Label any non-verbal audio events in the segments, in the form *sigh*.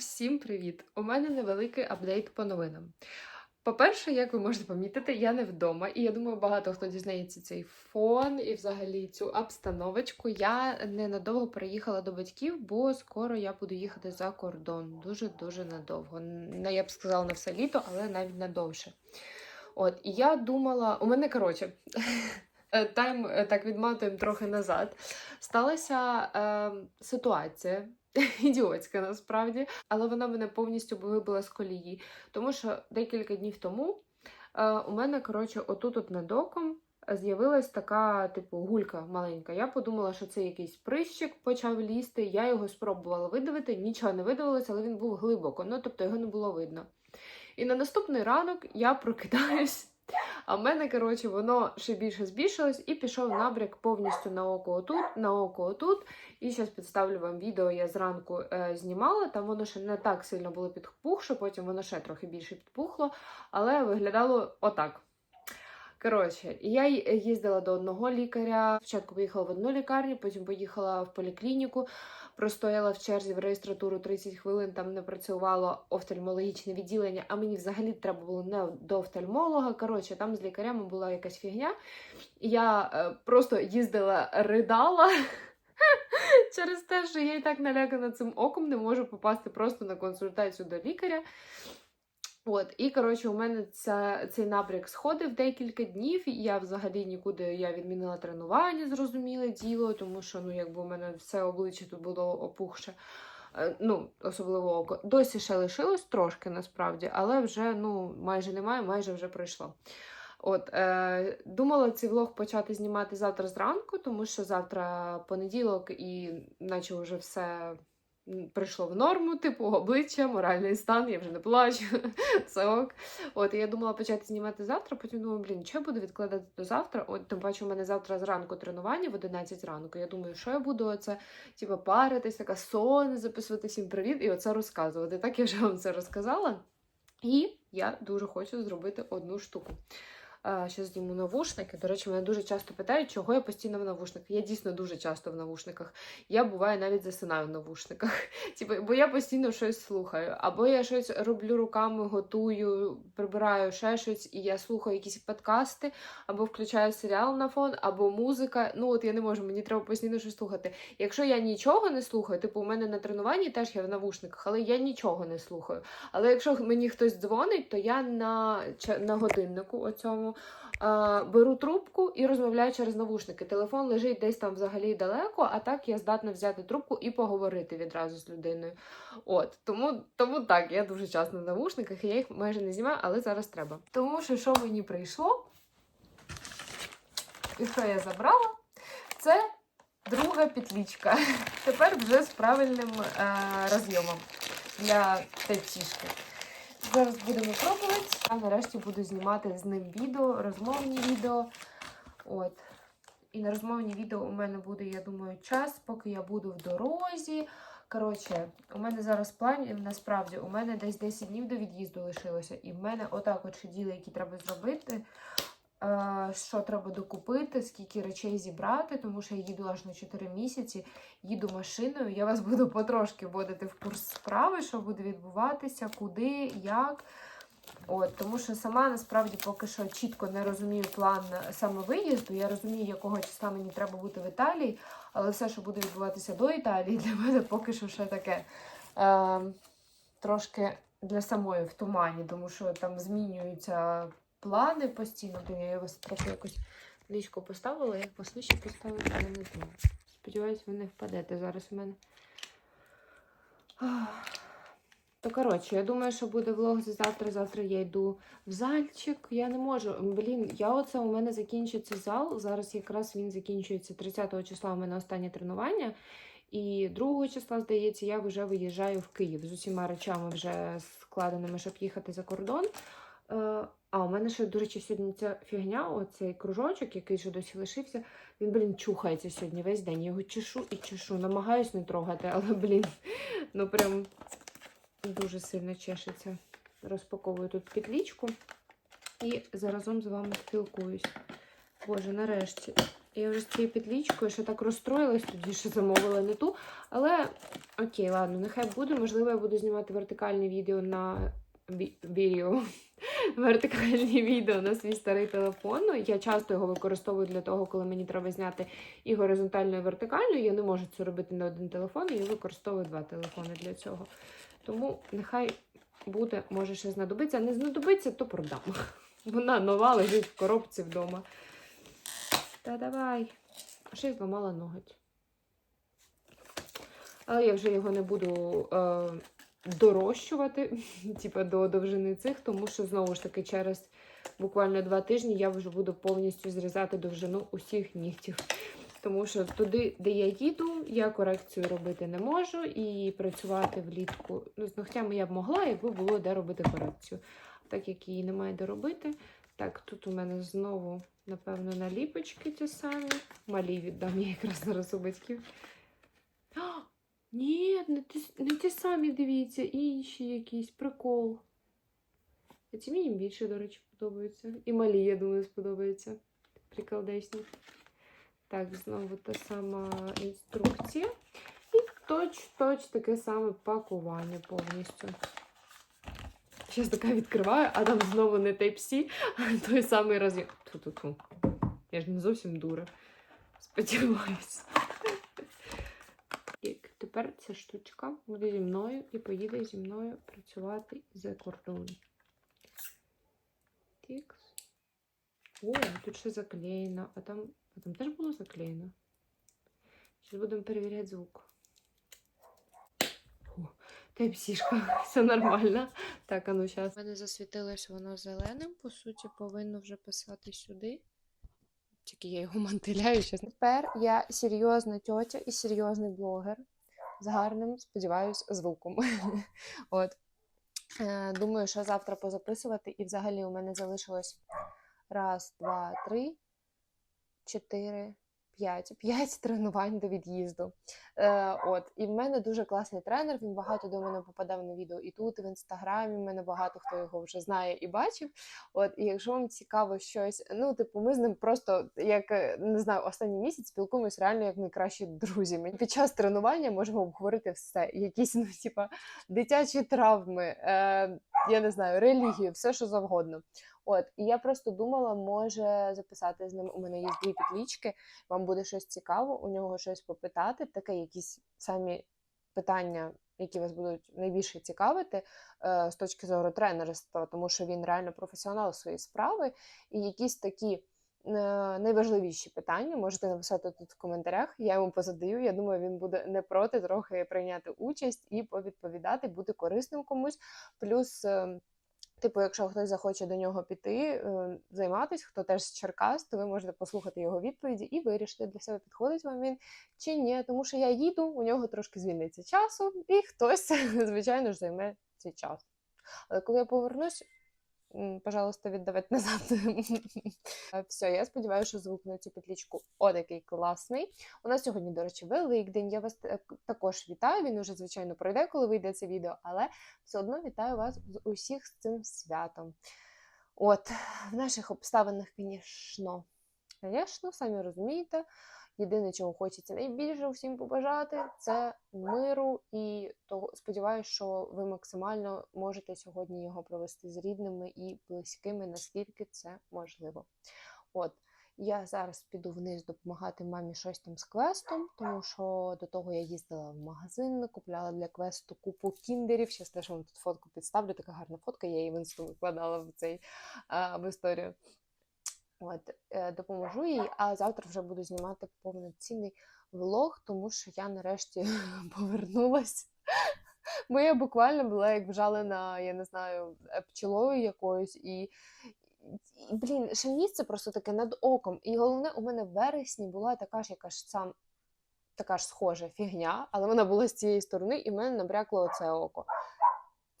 Всім привіт! У мене невеликий апдейт по новинам. По-перше, як ви можете помітити, я не вдома, і я думаю, багато хто дізнається цей фон і взагалі цю обстановочку. Я ненадовго переїхала до батьків, бо скоро я буду їхати за кордон. Дуже-дуже надовго. Не я б сказала на все літо, але навіть надовше. От, і я думала, у мене коротше. *laughs* е, Тайм е, так відмотуємо трохи назад. Сталася е, ситуація, *laughs* ідіотська насправді, але вона мене повністю вибила з колії. Тому що декілька днів тому е, у мене, коротше, отут от над оком з'явилась така, типу, гулька маленька. Я подумала, що це якийсь прищик почав лізти. Я його спробувала видавити, нічого не видавалося, але він був глибоко, ну тобто його не було видно. І на наступний ранок я прокидаюсь. А в мене, коротше, воно ще більше збільшилось і пішов набряк повністю на око отут, на око отут. І зараз підставлю вам відео, я зранку е, знімала. Там воно ще не так сильно було підпухше, потім воно ще трохи більше підпухло, але виглядало отак. Коротше, я їздила до одного лікаря. Спочатку поїхала в одну лікарню, потім поїхала в поліклініку, простояла в черзі в реєстратуру 30 хвилин, там не працювало офтальмологічне відділення, а мені взагалі треба було не до офтальмолога. Коротше, там з лікарями була якась фігня. Я е, просто їздила, ридала. *laughs* Через те, що я і так налякана цим оком, не можу попасти просто на консультацію до лікаря. От, і коротше, у мене ця, цей набряк сходив декілька днів. і Я взагалі нікуди я відмінила тренування, зрозуміле діло, тому що ну, якби у мене все обличчя тут було опухше. Е, Ну, особливо око. Досі ще лишилось трошки насправді, але вже ну, майже немає, майже вже пройшло. От, е, думала цей влог почати знімати завтра зранку, тому що завтра понеділок і наче вже все прийшло в норму, типу обличчя, моральний стан, я вже не плачу. *laughs* Це ок. От я думала почати знімати завтра, потім думаю, блін, що я буду відкладати до завтра? От тим паче, у мене завтра зранку тренування в 11 ранку. Я думаю, що я буду оце, типу, паритись, така сон, записувати всім привіт і оце розказувати. Так я вже вам це розказала. І я дуже хочу зробити одну штуку. Ще зніму навушники. До речі, мене дуже часто питають, чого я постійно в навушниках. Я дійсно дуже часто в навушниках. Я буває навіть засинаю в навушниках. *laughs* Типу, бо я постійно щось слухаю. Або я щось роблю руками, готую, прибираю ще щось, і я слухаю якісь подкасти, або включаю серіал на фон, або музика. Ну от я не можу, мені треба постійно щось слухати. Якщо я нічого не слухаю, типу у мене на тренуванні теж я в навушниках, але я нічого не слухаю. Але якщо мені хтось дзвонить, то я на, на годиннику оцьому а, беру трубку і розмовляю через навушники. Телефон лежить десь там взагалі далеко, а так я здатна взяти трубку і поговорити відразу з людиною. От тому, тому так, я дуже часто в навушниках, і я їх майже не знімаю, але зараз треба. Тому що що мені прийшло, і що я забрала, це друга петлічка. Тепер вже з правильним е, розйомом для течішки. Зараз будемо пробувати. А нарешті буду знімати з ним відео, розмовні відео. От. І на розмовні відео у мене буде, я думаю, час, поки я буду в дорозі. Коротше, у мене зараз план, насправді, у мене десь 10 днів до від'їзду лишилося. І в мене отак от ще діли, які треба зробити. Е, Що треба докупити, скільки речей зібрати, тому що я їду аж на 4 місяці, їду машиною. Я вас буду потрошки вводити в курс справи, що буде відбуватися, куди, як. От, тому що сама насправді поки що чітко не розумію план саме виїзду. Я розумію, якого числа мені треба бути в Італії, але все, що буде відбуватися до Італії, для мене поки що ще таке е, трошки для самої в тумані, тому що там змінюються плани постійно. Блін, я вас трохи якось ліжко поставила, як вас вище поставити, я не знаю. Сподіваюсь, ви не впадете зараз у мене. То коротше, я думаю, що буде влог за завтра. Завтра я йду в зальчик. Я не можу. Блін, я оце у мене закінчиться зал. Зараз якраз він закінчується 30 числа. У мене останнє тренування. І 2 числа, здається, я вже виїжджаю в Київ з усіма речами вже складеними, щоб їхати за кордон. А у мене ще, до речі, сьогодні ця фігня, оцей кружочок, який ще досі лишився, він, блін, чухається сьогодні весь день. Я його чешу і чешу. Намагаюсь не трогати, але, блін, ну прям дуже сильно чешеться. Розпаковую тут петлічку і заразом з вами спілкуюсь. Боже, нарешті. Я вже з цією петлічкою ще так розстроїлась, тоді ще замовила не ту. Але Окей, ладно, нехай буде. Можливо, я буду знімати вертикальні відео на ві- відео. Вертикальні відео на свій старий телефон. Ну, Я часто його використовую для того, коли мені треба зняти і горизонтально, і вертикально. Я не можу це робити на один телефон, і я використовую два телефони для цього. Тому нехай буде, може ще знадобиться. Не знадобиться, то продам. *laughs* Вона нова лежить в коробці вдома. Та давай. Ще й зламала ноготь. Але я вже його не буду е, дорощувати, *laughs* типа до довжини цих, тому що знову ж таки через буквально два тижні я вже буду повністю зрізати довжину усіх нігтів. Тому що туди, де я їду, я корекцію робити не можу і працювати влітку. Ну, з ногтями я б могла, якби було де робити корекцію. Так як її немає де робити. Так, тут у мене знову, напевно, наліпочки ті самі. Малі віддам я якраз зараз у батьків. Ні, не ті, не ті самі, дивіться, інші якісь прикол. А ці мені більше, до речі, подобаються. І малі, я думаю, сподобається. Приколдесні. Так, знову та сама інструкція. І точ-точ таке саме пакування повністю. Щас така відкриваю, а там знову не Type-C, а той самий роз'єм. Ту-ту-ту. Я ж не зовсім дура. Сподіваюся. Тепер ця штучка буде зі мною і поїде зі мною працювати за кордон. Тікс. О, тут ще заклеєно. А там, а там теж було заклеєно. Зараз будемо перевіряти звук. О, Тайпсішка, *laughs* все нормально. Так, а ну зараз. У мене засвітилось воно зеленим, по суті, повинно вже писати сюди. Тільки я його *laughs* мантиляю. Тепер я серйозна тьотя і серйозний блогер з гарним, сподіваюсь, звуком. *laughs* От. Е, Думаю, що завтра позаписувати, і взагалі у мене залишилось раз, два, три, чотири, п'ять. П'ять тренувань до від'їзду. Е, от. І в мене дуже класний тренер. Він багато до мене попадав на відео і тут, і в інстаграмі. В мене багато хто його вже знає і бачив. От, і якщо вам цікаво щось, ну, типу, ми з ним просто як е, не знаю, останній місяць спілкуємось реально як найкращі друзі. Ми під час тренування можемо обговорити все, якісь ну, типа дитячі травми, е, я не знаю, релігію, все що завгодно. От, і я просто думала, може записати з ним. У мене є дві підлічки. Вам буде щось цікаво, у нього щось попитати, таке якісь самі питання, які вас будуть найбільше цікавити е, з точки зору тренерства, тому що він реально професіонал своєї справи, і якісь такі. Е, Найважливіші питання можете написати тут в коментарях. Я йому позадаю. Я думаю, він буде не проти трохи прийняти участь і повідповідати, бути корисним комусь. Плюс, е, типу, якщо хтось захоче до нього піти, е, займатися, хто теж з Черкас, то ви можете послухати його відповіді і вирішити для себе, підходить вам він чи ні. Тому що я їду, у нього трошки звільниться часу, і хтось, *laughs* звичайно ж, займе цей час. Але коли я повернусь, пожалуйста, віддавайте назад. *laughs* Все, я сподіваюся, що звук на цю петлічку отакий класний. У нас сьогодні, до речі, Великдень. Я вас також вітаю. Він уже, звичайно, пройде, коли вийде це відео, але все одно вітаю вас з усіх з цим святом. От, в наших обставинах, звісно, звісно, самі розумієте. Єдине, чого хочеться найбільше всім побажати, це миру. І того сподіваюся, що ви максимально можете сьогодні його провести з рідними і близькими, наскільки це можливо. От я зараз піду вниз допомагати мамі щось там з квестом, тому що до того я їздила в магазин, купляла для квесту купу кіндерів. Зараз теж вам тут фотку підставлю. Така гарна фотка, я її в інсту викладала в цей а, в історію. От, е, допоможу їй, а завтра вже буду знімати повноцінний влог, тому що я нарешті *laughs* повернулась. Бо я буквально була як вжалена, я не знаю, е, пчелою якоюсь, і блін, ще місце просто таке над оком. І головне, у мене в вересні була така ж, яка ж сам така ж схожа фігня, але вона була з цієї сторони, і в мене набрякло оце око.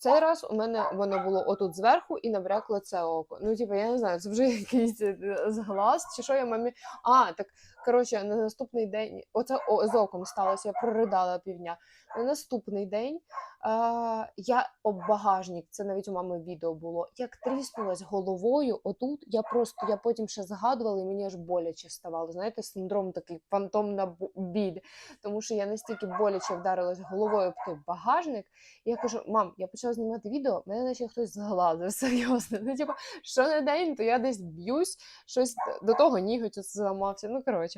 Цей раз у мене воно було отут зверху і набрякло це око. Ну, типу, я не знаю, це вже *laughs* якийсь е, зглаз, чи що я мамі. А, так Коротше, на наступний день, оце з оком сталося, я проридала півдня. На наступний день а, я об багажник, це навіть у мами відео було. Як тріснулась головою, отут я просто я потім ще згадувала, і мені аж боляче ставало. Знаєте, синдром такий фантомна біль. Тому що я настільки боляче вдарилась головою об той багажник. І я кажу: мам, я почала знімати відео, мене наче хтось згладив *laughs* серйозно. Ну, типу, що не день, то я десь б'юсь, щось до того ніготь зламався. Ну, коротше.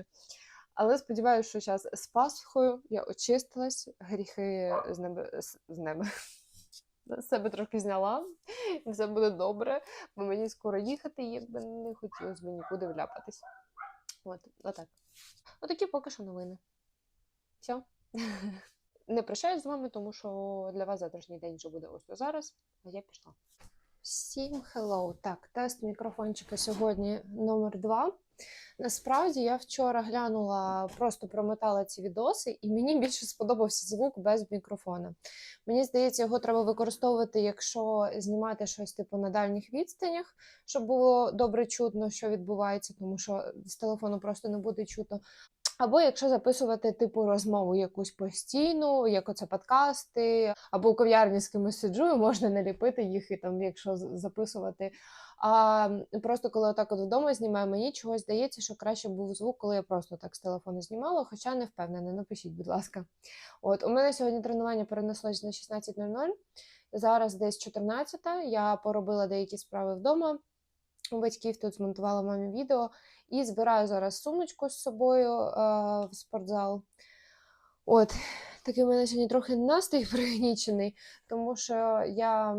Але сподіваюся, що зараз з Пасхою я очистилась, гріхи з неба з. *laughs* З себе трохи зняла, і все буде добре, бо мені скоро їхати, якби не хотілося б нікуди вляпатись. От, отак. Отакі поки що новини. Все. *laughs* Не прощаюсь з вами, тому що для вас завтрашній день вже буде ось зараз, а я пішла. Всім hello. Так, тест мікрофончика сьогодні номер два. Насправді я вчора глянула, просто промотала ці відоси, і мені більше сподобався звук без мікрофона. Мені здається, його треба використовувати, якщо знімати щось типу на дальніх відстанях, щоб було добре чутно, що відбувається, тому що з телефону просто не буде чутно. Або якщо записувати типу розмову якусь постійну, як оце подкасти, або у кав'ярні з кимось сиджу, і можна наліпити їх і там, якщо записувати. А просто коли отак от вдома знімаю, мені чогось здається, що краще був звук, коли я просто так з телефону знімала, хоча не впевнена. Напишіть, будь ласка. От у мене сьогодні тренування перенеслось на 16.00. Зараз десь 14. Я поробила деякі справи вдома. У батьків тут змонтувала мамі відео і збираю зараз сумочку з собою е, в спортзал. От, такий у мене сьогодні трохи настрій *laughs* пригнічений, тому що я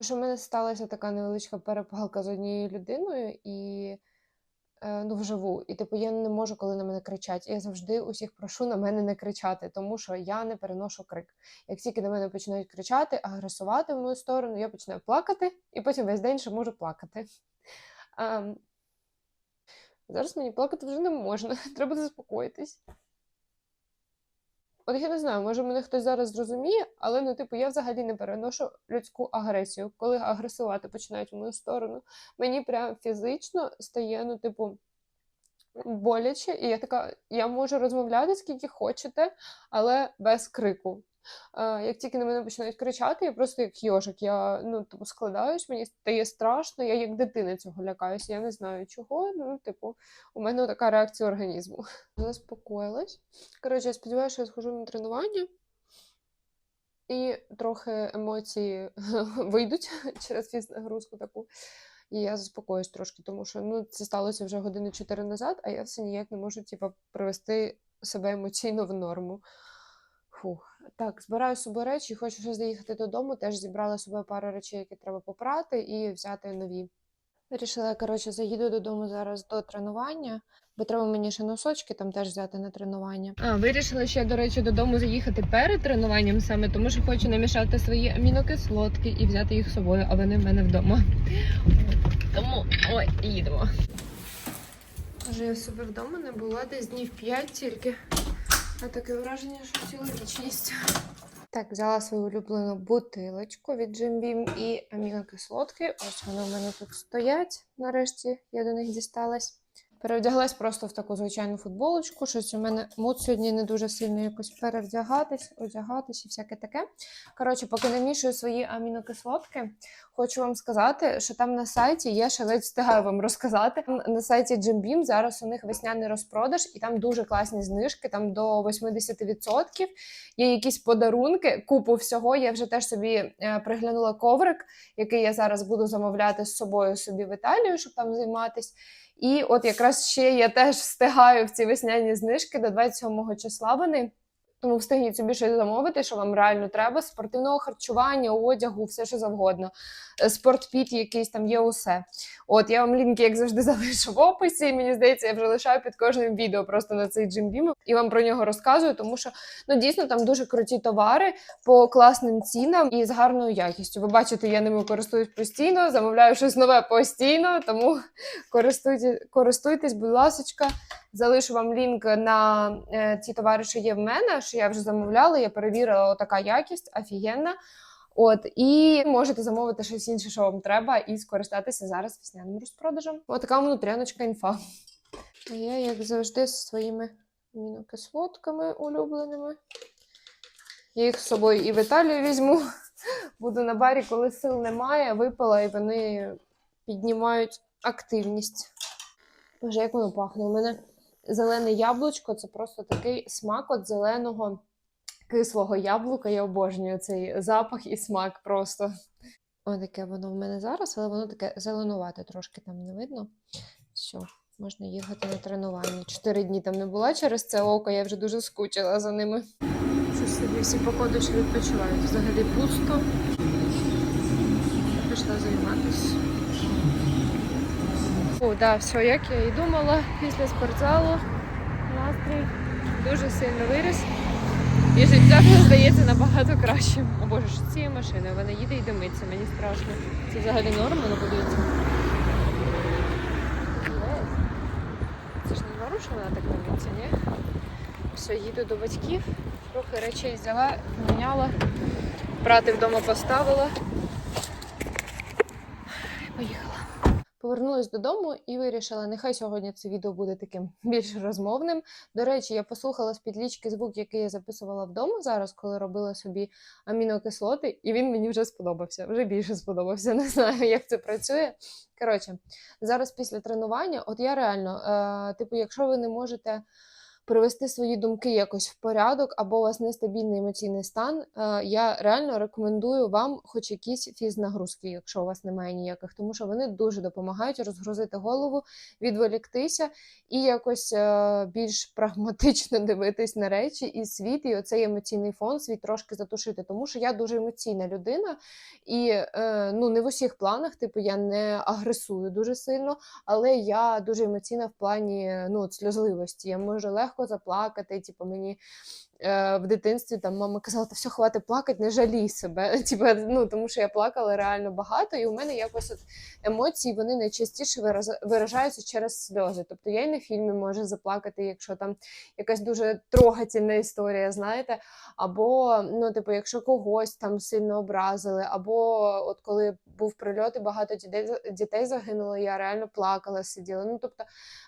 що в мене сталася така невеличка перепалка з однією людиною і е, ну, вживу. І типу я не можу, коли на мене кричать. Я завжди усіх прошу на мене не кричати, тому що я не переношу крик. Як тільки на мене починають кричати, агресувати в мою сторону, я починаю плакати, і потім весь день ще можу плакати. Зараз мені плакати вже не можна, *laughs* треба заспокоїтись. От я не знаю, може мене хтось зараз зрозуміє, але ну, типу, я взагалі не переношу людську агресію. Коли агресувати починають в мою сторону, мені прям фізично стає, ну, типу, боляче, і я така, я можу розмовляти скільки хочете, але без крику. Е, Як тільки на мене починають кричати, я просто як йожик, я ну, типу, складаюсь, мені стає страшно, я як дитина цього лякаюся. Я не знаю чого. Ну, типу, у мене така реакція організму. *laughs* Заспокоїлась. Коротше, я сподіваюся, що я схожу на тренування. І трохи емоції *laughs* вийдуть *laughs* через фізнагрузку таку. І я заспокоюсь трошки, тому що ну, це сталося вже години 4 назад, а я все ніяк не можу типу, привести себе емоційно в норму. Фух. Так, збираю з собою речі, хочу ще заїхати додому. Теж зібрала з собою пару речей, які треба попрати, і взяти нові. Вирішила, коротше, заїду додому зараз до тренування, бо треба мені ще носочки там теж взяти на тренування. А, вирішила ще, до речі, додому заїхати перед тренуванням саме, тому що хочу намішати свої амінокислотки і взяти їх з собою, а вони в мене вдома. Тому ой, їдемо. Вже я в себе вдома не була десь днів 5 тільки. А таке враження, що цілу вічність. Так, взяла свою улюблену бутилочку від Jim Beam і амінокислотки. Ось вони у мене тут стоять. Нарешті я до них дісталась. Перевдяглась просто в таку звичайну футболочку. Щось у мене мут сьогодні не дуже сильно якось перевдягатись, одягатись і всяке таке. Коротше, поки намішую свої амінокислотки, хочу вам сказати, що там на сайті є, ще ледь встигаю вам розказати. На сайті Jim Beam зараз у них весняний розпродаж, і там дуже класні знижки, там до 80%. Є якісь подарунки, купу всього. Я вже теж собі е, приглянула коврик, який я зараз буду замовляти з собою собі в Італію, щоб там займатись. І от якраз ще я теж встигаю в ці весняні знижки до 27 числа вони. Тому встигніть собі щось замовити, що вам реально треба: спортивного харчування, одягу, все що завгодно. Е, Спортпіт якийсь там є усе. От я вам лінки, як завжди, *laughs* залишу в описі. Мені здається, я вже лишаю під кожним відео просто на цей джимбім і вам про нього розказую, тому що ну дійсно там дуже круті товари по класним цінам і з гарною якістю. Ви бачите, я ними користуюсь постійно, замовляю щось нове постійно, тому *laughs* користуйтесь, користуйтесь, будь ласочка. Залишу вам лінк на е, ці товари, що є в мене, що я вже замовляла. Я перевірила така якість, офігенна. От, і можете замовити щось інше, що вам треба, і скористатися зараз весняним розпродажем. От така внутряночка інфа. А я, як завжди, зі своїми амінокислотками улюбленими. Я їх з собою і в Італію візьму. Буду на барі, коли сил немає, випила, і вони піднімають активність. Боже, як воно пахне. У мене зелене яблучко це просто такий смак от зеленого кислого яблука. Я обожнюю цей запах і смак просто. Отаке воно в мене зараз, але воно таке зеленувате, трошки там не видно. Все, можна їхати на тренування. Чотири дні там не була через це око, я вже дуже скучила за ними. Щось собі всі походу що відпочивають. Взагалі пусто. Пішла займатися. О, да, все, як я і думала, після спортзалу настрій дуже сильно виріс. І життя здається набагато кращим. О боже, що з цією машиною? Вона їде і димиться, мені страшно. Це взагалі норма, ну подивіться. Це ж не норм, що вона так димиться, ні? Все, їду до батьків, трохи речей взяла, поміняла, прати вдома поставила. Поїхала. Повернулась додому і вирішила, нехай сьогодні це відео буде таким *laughs* більш розмовним. До речі, я послухала з підлічки звук, який я записувала вдома зараз, коли робила собі амінокислоти, і він мені вже сподобався. Вже більше сподобався. *laughs* Не знаю, як це працює. Коротше, зараз після тренування, от я реально, е, типу, якщо ви не можете привести свої думки якось в порядок, або у вас нестабільний емоційний стан, е, я реально рекомендую вам хоч якісь фізнагрузки, якщо у вас немає ніяких, тому що вони дуже допомагають розгрузити голову, відволіктися і якось е, більш прагматично *laughs* дивитись на речі і світ, і оцей емоційний фон свій трошки затушити. Тому що я дуже емоційна людина, і е, ну не в усіх планах, типу, я не агресую дуже сильно, але я дуже емоційна в плані ну, сльозливості. Я можу легко заплакати. Типу, мені в дитинстві там мама казала, та все, хватить плакати, не жалій себе. *laughs* Типу, ну, тому що я плакала реально багато, і у мене якось от емоції вони найчастіше виражаються через сльози. Тобто я й на фільмі можу заплакати, якщо там якась дуже трогательна історія, знаєте. Або, ну, типу, якщо когось там сильно образили, або от коли був прильот і багато дітей, дітей загинуло, я реально плакала, сиділа. Ну, тобто,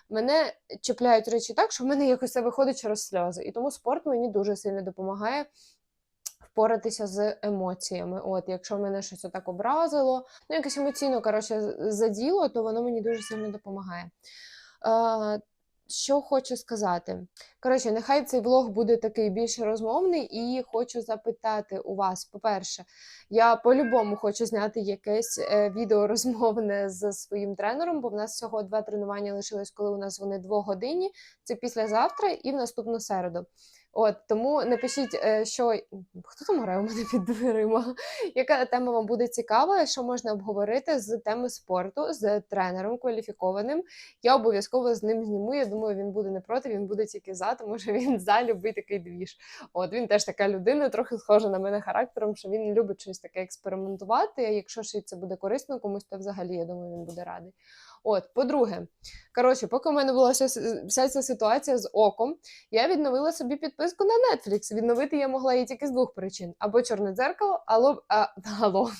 мене чіпляють речі так, що в мене якось це виходить через сльози. І тому спорт мені дуже сильно допомагає впоратися з емоціями. От, якщо мене щось отак образило, ну якось емоційно коротше, заділо, то воно мені дуже сильно допомагає. Е, що хочу сказати? Коротше, нехай цей влог буде такий більш розмовний, і хочу запитати у вас: по-перше, я по-любому хочу зняти якесь е, відео розмовне з своїм тренером, бо в нас всього два тренування лишилось, коли у нас вони двогодинні. Це післязавтра і в наступну середу. От тому напишіть, е, що хто там грає у мене під дверима. *laughs* Яка тема вам буде цікава, що можна обговорити з теми спорту з тренером кваліфікованим. Я обов'язково з ним зніму. Я думаю, він буде не проти, він буде тільки за, тому що *laughs* він за любить такий двіж. От він теж така людина, трохи схожа на мене характером, що він любить щось таке експериментувати. Якщо ще це буде корисно комусь, то взагалі я думаю, він буде радий. От, по-друге, коротше, поки в мене була вся, вся ця ситуація з оком, я відновила собі підписку на Netflix. Відновити я могла її тільки з двох причин: або чорне дзеркало, алло, а, *laughs* алло.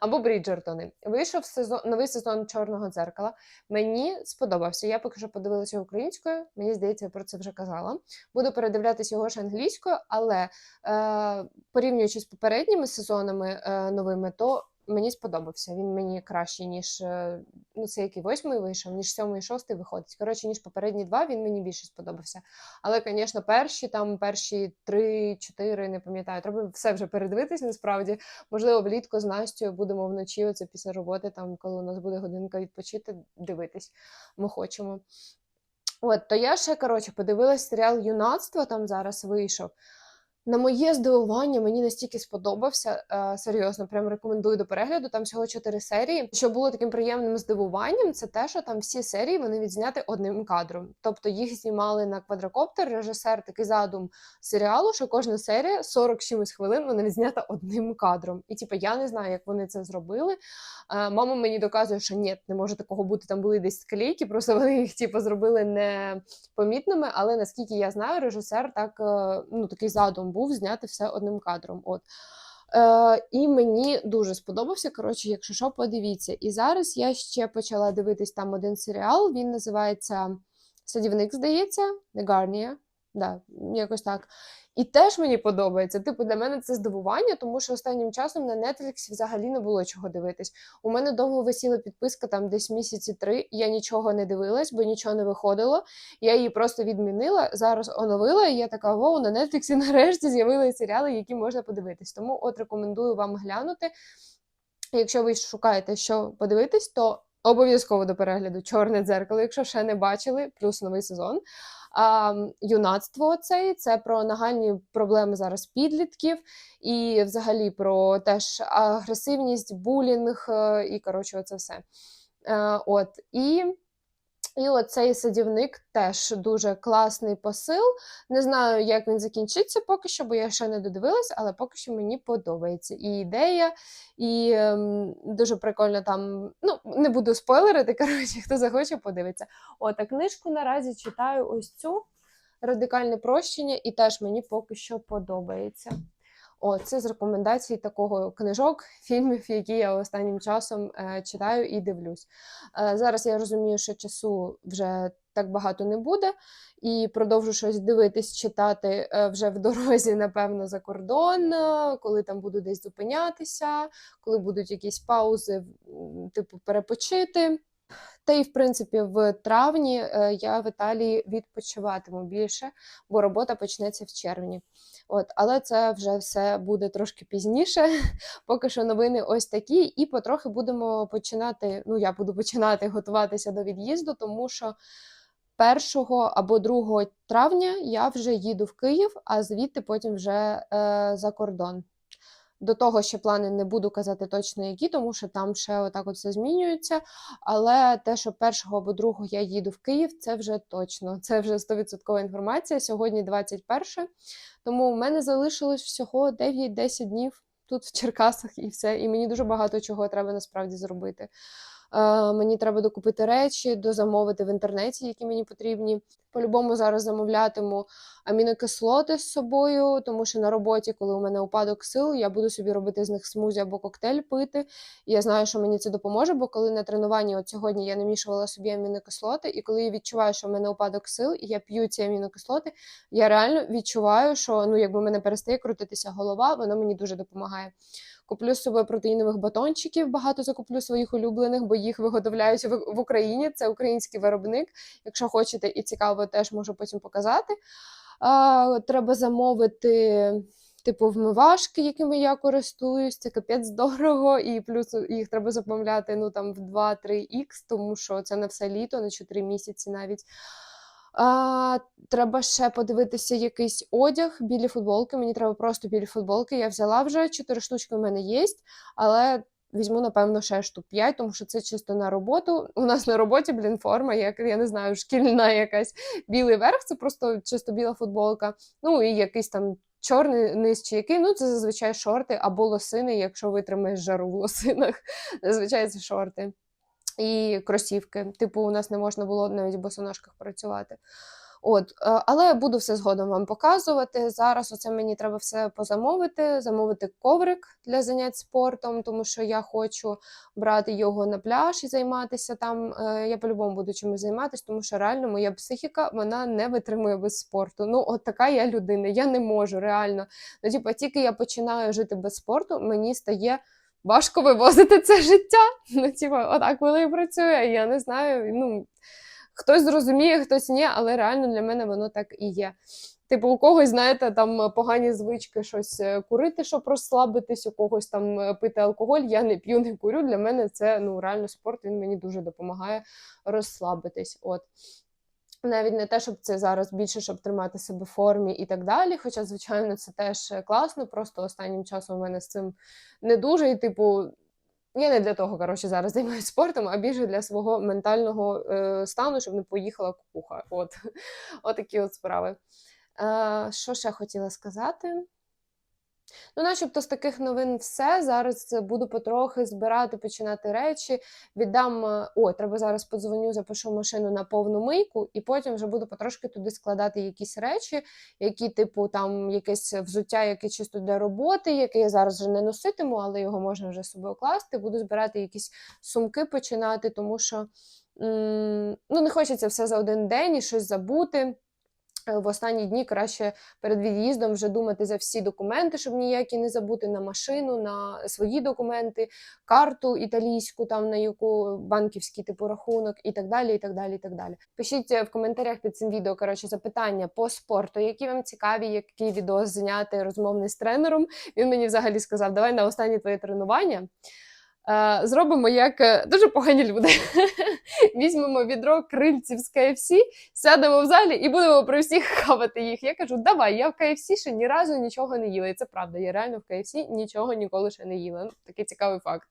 Або Бріджертони. Вийшов сезон, новий сезон чорного дзеркала. Мені сподобався. Я поки що подивилася українською. Мені здається, я про це вже казала. Буду передивлятися його ж англійською, але е, порівнюючи з попередніми сезонами е, новими, то мені сподобався. Він мені кращий, ніж е, ну, це який восьмий вийшов, ніж сьомий шостий виходить. Коротше, ніж попередні два, він мені більше сподобався. Але, звісно, перші там перші три-чотири, не пам'ятаю, треба все вже передивитись насправді. Можливо, влітку з Настю будемо вночі, оце після роботи, там, коли у нас буде годинка відпочити, дивитись. Ми хочемо. От, то я ще коротше подивилась серіал Юнацтво, там зараз вийшов. На моє здивування мені настільки сподобався. Е, серйозно, прям рекомендую до перегляду. Там всього чотири серії. Що було таким приємним здивуванням, це те, що там всі серії вони відзняти одним кадром. Тобто їх знімали на квадрокоптер. Режисер такий задум серіалу, що кожна серія 40 чимось хвилин вона відзнята одним кадром. І типу, я не знаю, як вони це зробили. Е, мама мені доказує, що ні, не може такого бути. Там були десь склейки, просто вони їх типу, зробили непомітними. Але наскільки я знаю, режисер так е, ну такий задум був зняти все одним кадром. От. Е, і мені дуже сподобався. Коротше, якщо що, подивіться. І зараз я ще почала дивитись там один серіал. Він називається Садівник, здається, не Гарнія. Да, якось так. І теж мені подобається. Типу, для мене це здивування, тому що останнім часом на Netflix взагалі не було чого дивитись. У мене довго висіла підписка, там десь місяці три. Я нічого не дивилась, бо нічого не виходило. Я її просто відмінила. Зараз оновила, і я така: воу, на Netflix нарешті з'явилися серіали, які можна подивитись. Тому от рекомендую вам глянути. Якщо ви шукаєте, що подивитись, то обов'язково до перегляду Чорне дзеркало, якщо ще не бачили, плюс новий сезон. А, юнацтво цей це про нагальні проблеми зараз підлітків, і взагалі про теж агресивність, булінг е, і коротше, оце все. Е, От і. І оцей садівник теж дуже класний посил. Не знаю, як він закінчиться поки що, бо я ще не додивилась, але поки що мені подобається і ідея, і ем, дуже прикольно там. Ну, не буду спойлерити, *laughs* коротше, хто захоче, подивиться. От, а книжку наразі читаю ось цю радикальне прощення, і теж мені поки що подобається. О, це з рекомендацій такого книжок, *laughs* фільмів, які я останнім часом е, читаю і дивлюсь. Е, зараз я розумію, що часу вже так багато не буде, і продовжу щось дивитись, читати е, вже в дорозі, напевно, за кордон, коли там буду десь зупинятися, коли будуть якісь паузи, типу перепочити. Та й, в принципі, в травні е, я в Італії відпочиватиму більше, бо робота почнеться в червні. От, але це вже все буде трошки пізніше. *laughs* Поки що новини ось такі, і потрохи будемо починати. Ну, я буду починати готуватися до від'їзду, тому що 1 або 2 травня я вже їду в Київ, а звідти потім вже е, за кордон. До того ще плани не буду казати точно які, тому що там ще отак от все змінюється. Але те, що першого або другого я їду в Київ, це вже точно. Це вже 100% інформація. Сьогодні 21. Тому в мене залишилось всього 9-10 днів тут в Черкасах і все. І мені дуже багато чого треба насправді зробити. Е, мені треба докупити речі, дозамовити в інтернеті, які мені потрібні. По-любому зараз замовлятиму амінокислоти з собою, тому що на роботі, коли у мене упадок сил, я буду собі робити з них смузі або коктейль пити. І я знаю, що мені це допоможе, бо коли на тренуванні, от сьогодні я намішувала собі амінокислоти, і коли я відчуваю, що в мене упадок сил, і я п'ю ці амінокислоти, я реально відчуваю, що ну, якби мене перестає крутитися голова, воно мені дуже допомагає. Куплю з собою протеїнових батончиків, багато закуплю своїх улюблених, бо їх виготовляють в, Україні. Це український виробник. Якщо хочете і цікаво, теж можу потім показати. А, Треба замовити. Типу вмивашки, якими я користуюсь, це капець дорого, і плюс їх треба замовляти ну там в 2-3 х тому що це на все літо, на 4 місяці навіть. А, Треба ще подивитися якийсь одяг, білі футболки. Мені треба просто білі футболки. Я взяла вже 4 штучки, у мене є, але візьму, напевно, ще штук 5, тому що це чисто на роботу. У нас на роботі, блін, форма, як я не знаю, шкільна якась білий верх, це просто чисто біла футболка. Ну і якийсь там. Чорний низ чи який, ну це зазвичай шорти або лосини, якщо витримаєш жару в лосинах. *laughs* Зазвичай це шорти і кросівки. Типу, у нас не можна було навіть в босоножках працювати. От, е, але я буду все згодом вам показувати. Зараз оце мені треба все позамовити, замовити коврик для занять спортом, тому що я хочу брати його на пляж і займатися там. Е, я по-любому буду чимось займатися, тому що реально моя психіка вона не витримує без спорту. Ну, от така я людина, я не можу реально. Ну, типу, тільки я починаю жити без спорту, мені стає важко вивозити це життя. Ну, типу, отак воно і працює. Я не знаю. ну, Хтось зрозуміє, хтось ні, але реально для мене воно так і є. Типу, у когось, знаєте, там погані звички щось е, курити, щоб розслабитись, у когось там е, пити алкоголь. Я не п'ю, не курю. Для мене це ну реально спорт. Він мені дуже допомагає розслабитись. От навіть не те, щоб це зараз більше, щоб тримати себе в формі і так далі. Хоча, звичайно, це теж класно. Просто останнім часом у мене з цим не дуже. І, типу, я не для того, коротше, зараз займаюся спортом, а більше для свого ментального е, стану, щоб не поїхала кукуха. От, *laughs* от такі от справи. Е, що ще хотіла сказати? Ну, начебто з таких новин все. Зараз буду потрохи збирати, починати речі. Віддам. е, О, треба зараз подзвоню, запишу машину на повну мийку, і потім вже буду потрошки туди складати якісь речі, які, типу, там якесь взуття, яке чисто для роботи, яке я зараз вже не носитиму, але його можна вже з собою класти. Буду збирати якісь сумки, починати, тому що. м, ну, не хочеться все за один день і щось забути. Е, В останні дні краще перед від'їздом вже думати за всі документи, щоб ніякі не забути на машину, на свої документи, карту італійську, там на яку банківський типу рахунок, і так далі. і так далі, і так далі. Пишіть е, в коментарях під цим відео коротше запитання по спорту, які вам цікаві, який відео зняти розмовний з тренером. Він мені взагалі сказав: давай на останні твоє тренування. Е, Зробимо як е, дуже погані люди. *laughs* Візьмемо відро крильців з KFC, сядемо в залі і будемо при всіх хавати їх. Я кажу, давай, я в KFC ще ні разу нічого не їла. І це правда, я реально в KFC нічого ніколи ще не їла. Ну, Такий цікавий факт.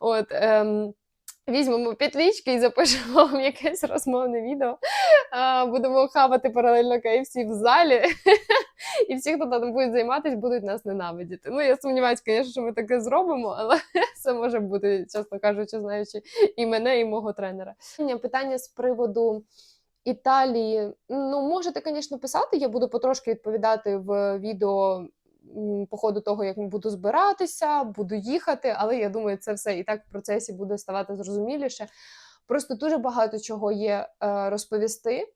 От, ем, візьмемо петлички і запишемо вам якесь розмовне відео. Будемо хавати паралельно KFC в залі. *laughs* *laughs* І всі, хто там буде займатися, будуть нас ненавидіти. Ну, я сумніваюся, звісно, що ми таке зробимо, але *laughs* це може бути, чесно кажучи, знаючи і мене, і мого тренера. Питання з приводу Італії. Ну, можете, звісно, писати. Я буду потрошки відповідати в відео по ходу того, як буду збиратися, буду їхати, але я думаю, це все і так в процесі буде ставати зрозуміліше. Просто дуже багато чого є е, розповісти.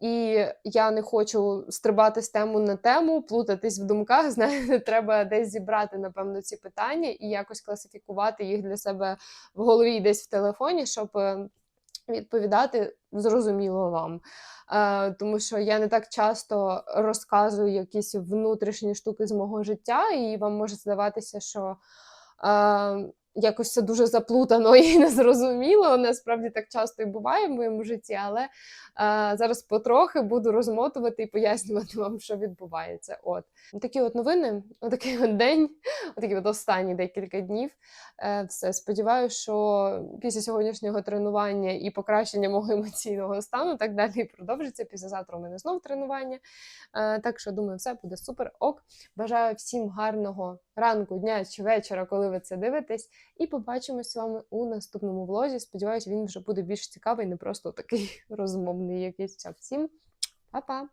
І я не хочу стрибати з тему на тему, плутатись в думках. *laughs* Знаєте, треба десь зібрати, напевно, ці питання і якось класифікувати їх для себе в голові десь в телефоні, щоб е, відповідати зрозуміло вам. Е, тому що я не так часто розказую якісь внутрішні штуки з мого життя, і вам може здаватися, що. Е, Якось все дуже заплутано *laughs* і незрозуміло. Насправді так часто і буває в моєму житті, але е, зараз потрохи буду розмотувати і пояснювати вам, що відбувається. От такі от новини, отакий от день, отакі от останні декілька днів. Е, все сподіваюся, що після сьогоднішнього тренування і покращення мого *laughs* емоційного стану так далі продовжиться. Післязавтра у мене знов тренування. Е, так що думаю, все буде супер. Ок. Бажаю всім гарного ранку, дня чи вечора, коли ви це дивитесь. І побачимось з вами у наступному влозі. Сподіваюсь, він вже буде більш цікавий, не просто такий *laughs* розмовний якийсь. Все, Всім па-па!